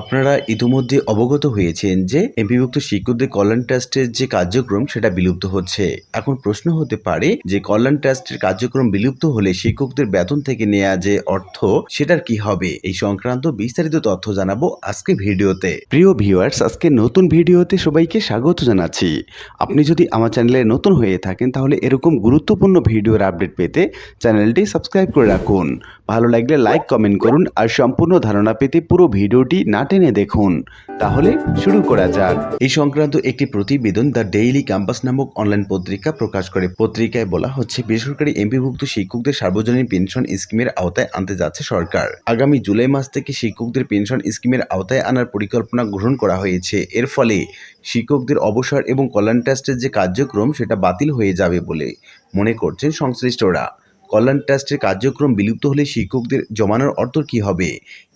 আপনারা ইতিমধ্যে অবগত হয়েছেন যে এমপিভুক্ত শিক্ষকদের কল্যাণ ট্রাস্টের যে কার্যক্রম, সেটা বিলুপ্ত হচ্ছে। এখন প্রশ্ন হতে পারে যে কল্যাণ ট্রাস্টের কার্যক্রম বিলুপ্ত হলে শিক্ষকদের বেতন থেকে নেওয়া যে অর্থ, সেটার কি হবে? এই সংক্রান্ত বিস্তারিত তথ্য জানাব আজকে ভিডিওতে। প্রিয় ভিউয়ার্স, আজকে নতুন ভিডিওতে সবাইকে স্বাগত জানাচ্ছি। আপনি যদি আমার চ্যানেলে নতুন হয়ে থাকেন, তাহলে এরকম গুরুত্বপূর্ণ ভিডিওর আপডেট পেতে চ্যানেলটি সাবস্ক্রাইব করে রাখুন। ভালো লাগলে লাইক, কমেন্ট করুন আর সম্পূর্ণ ধারণা পেতে পুরো ভিডিওটি না টেনে দেখুন। তাহলে শুরু করা যাক। এই সংক্রান্ত একটি প্রতিবেদন দ্য ডেইলি ক্যাম্পাস নামক অনলাইন পত্রিকা প্রকাশ করে। পত্রিকায় বলা হচ্ছে, বেসরকারি এমপিভুক্ত শিক্ষকদের সার্বজনীন পেনশন স্কিমের আওতায় আনতে যাচ্ছে সরকার। আগামী জুলাই মাস থেকে শিক্ষকদের পেনশন স্কিমের আওতায় আনার পরিকল্পনা গ্রহণ করা হয়েছে। এর ফলে শিক্ষকদের অবসর এবং কল্যাণ ট্রাস্টের যে কার্যক্রম, সেটা বাতিল হয়ে যাবে বলে মনে করছেন সংশ্লিষ্টরা। কল্যাণ ট্রাস্টের কার্যক্রম বিলুপ্ত হলে শিক্ষকদের জমানোর অর্থ কী হবে?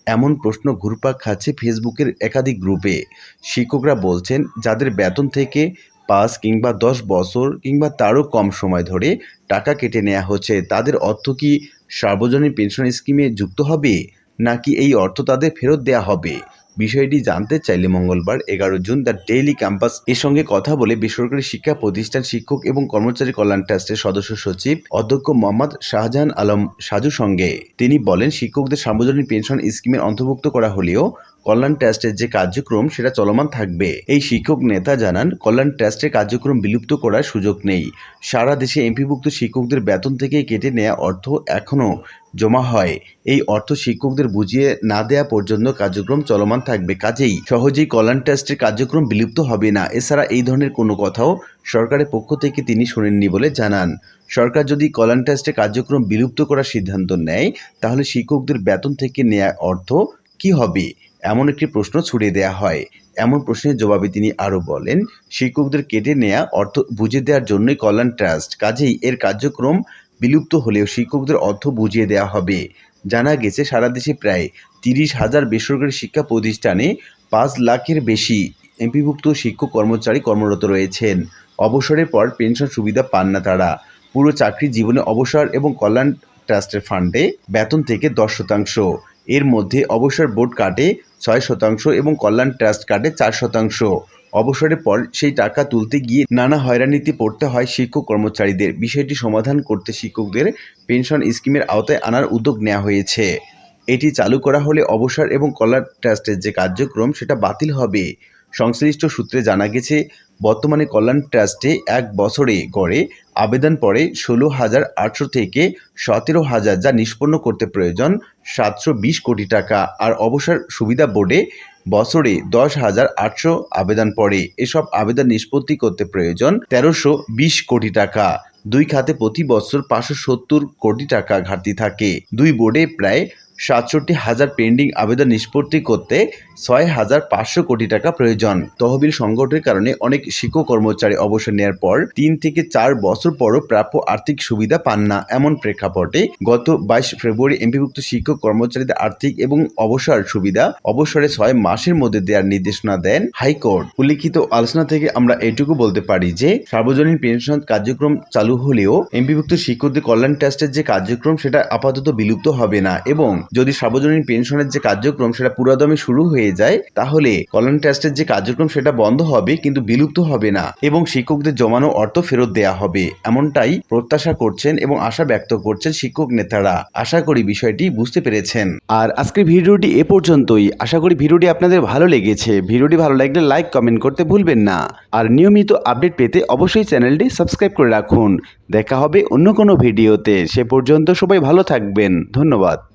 এমন প্রশ্ন ঘুরপাক খাচ্ছে ফেসবুকের একাধিক গ্রুপে। শিক্ষকরা বলছেন, যাদের বেতন থেকে পাঁচ কিংবা দশ বছর কিংবা তারও কম সময় ধরে টাকা কেটে নেওয়া হচ্ছে, তাদের অর্থ কি সার্বজনীন পেনশন স্কিমে যুক্ত হবে? নাকি এই অর্থ তাদের ফেরত দেওয়া হবে? বিষয়টি জানতে চাইলে মঙ্গলবার এগারো জুন দ্য ডেইলি ক্যাম্পাস এর সঙ্গে কথা বলে বেসরকারি শিক্ষা প্রতিষ্ঠান শিক্ষক এবং কর্মচারী কল্যাণ ট্রাস্টের সদস্য সচিব অধ্যক্ষ মোহাম্মদ শাহজাহান আলম সাজু সঙ্গে। তিনি বলেন, শিক্ষকদের সার্বজনীন পেনশন স্কিমের অন্তর্ভুক্ত করা হলেও কল্যাণ ট্রাস্টের যে কার্যক্রম, সেটা চলমান থাকবে। এই শিক্ষক নেতা জানান, কল্যাণ ট্রাস্টের কার্যক্রম বিলুপ্ত করার সুযোগ নেই। সারা দেশে এমপিভুক্ত শিক্ষকদের বেতন থেকে কেটে নেওয়া অর্থ এখনও জমা হয়। এই অর্থ শিক্ষকদের বুঝিয়ে না দেয়া পর্যন্ত কার্যক্রম চলমান থাকবে। কাজেই সহজেই কল্যাণ ট্রাস্টের কার্যক্রম বিলুপ্ত হবে না। এছাড়া এই ধরনের কোনো কথাও সরকারের পক্ষ থেকে তিনি শোনেননি বলে জানান। সরকার যদি কল্যাণ ট্রাস্টের কার্যক্রম বিলুপ্ত করার সিদ্ধান্ত নেয়, তাহলে শিক্ষকদের বেতন থেকে নেওয়া অর্থ কি হবে? এমন একটি প্রশ্ন ছুড়ে দেয়া হয়। এমন প্রশ্নের জবাবে তিনি আরও বলেন, শিক্ষকদের কেটে নেয়া অর্থ বুঝে দেওয়ার জন্যই কল্যাণ ট্রাস্ট, কাজেই এর কার্যক্রম বিলুপ্ত হলেও শিক্ষকদের অর্থ বুঝিয়ে দেওয়া হবে। জানা গেছে, সারা দেশে প্রায় তিরিশ হাজার বেসরকারি শিক্ষা প্রতিষ্ঠানে পাঁচ লাখের বেশি এমপিভুক্ত শিক্ষক কর্মচারী কর্মরত রয়েছেন। অবসরের পর পেনশন সুবিধা পান না তারা। পুরো চাকরি জীবনে অবসর এবং কল্যাণ ট্রাস্টের ফান্ডে বেতন থেকে দশ শতাংশ। এর মধ্যে অবসর বোর্ড কাটে ছয় শতাংশ এবং কল্যাণ ট্রাস্ট কার্ডে চার শতাংশ। অবসরের পর সেই টাকা তুলতে গিয়ে নানা হয়রানিতে পড়তে হয় শিক্ষক কর্মচারীদের। বিষয়টি সমাধান করতে শিক্ষকদের পেনশন স্কিমের আওতায় আনার উদ্যোগ নেওয়া হয়েছে। এটি চালু করা হলে অবসর এবং কল্যাণ ট্রাস্টের যে কার্যক্রম, সেটা বাতিল হবে। সংশ্লিষ্ট সূত্রে জানা গেছে, বর্তমানে কল্যাণ ট্রাস্টে এক বছরে গড়ে আবেদন পড়ে ষোলো হাজার আটশো থেকে সতেরো হাজার যা নিষ্পন্ন করতে প্রয়োজন সাতশো বিশ কোটি টাকা। আর অবসর সুবিধা বোর্ডে বছরে দশ হাজার আটশো আবেদন পড়ে। এসব আবেদন নিষ্পত্তি করতে প্রয়োজন তেরোশো বিশ কোটি টাকা। দুই খাতে প্রতি বছর পাঁচশো সত্তর কোটি টাকা ঘাটতি থাকে। দুই বোর্ডে প্রায় সাতষট্টি হাজার পেন্ডিং আবেদন নিষ্পত্তি করতে ছয় হাজার পাঁচশো কোটি টাকা প্রয়োজন। তহবিল সংকটের কারণে অনেক শিক্ষক কর্মচারী অবসর নেওয়ার পর তিন থেকে চার বছর পরও প্রাপ্য আর্থিক সুবিধা পান না। এমন প্রেক্ষাপটে গত বাইশ ফেব্রুয়ারি এমপিভুক্ত শিক্ষক কর্মচারীদের আর্থিক এবং অবসর সুবিধা অবসরে ছয় মাসের মধ্যে দেওয়ার নির্দেশনা দেন হাইকোর্ট। উল্লিখিত আলোচনা থেকে আমরা এটুকু বলতে পারি যে, সার্বজনীন পেনশন কার্যক্রম চালু হলেও এমপিভুক্ত শিক্ষকদের কল্যাণ ট্রাস্টের যে কার্যক্রম, সেটা আপাতত বিলুপ্ত হবে না এবং যদি সার্বজনীন পেনশনের যে কার্যক্রম সেটা পুরাদমে শুরু হয়ে যায়, তাহলে কল্যাণ ট্রাস্টের যে কার্যক্রম সেটা বন্ধ হবে, কিন্তু বিলুপ্ত হবে না এবং শিক্ষকদের জমানো অর্থ ফেরত দেয়া হবে, এমনটাই প্রত্যাশা করছেন এবং আশা ব্যক্ত করছেন শিক্ষক নেতারা। আশা করি বিষয়টি বুঝতে পেরেছেন। আর আজকের ভিডিওটি এ পর্যন্তই। আশা করি ভিডিওটি আপনাদের ভালো লেগেছে। ভিডিওটি ভালো লাগলে লাইক, কমেন্ট করতে ভুলবেন না। আর নিয়মিত আপডেট পেতে অবশ্যই চ্যানেলটি সাবস্ক্রাইব করে রাখুন। দেখা হবে অন্য কোনো ভিডিওতে। সে পর্যন্ত সবাই ভালো থাকবেন। ধন্যবাদ।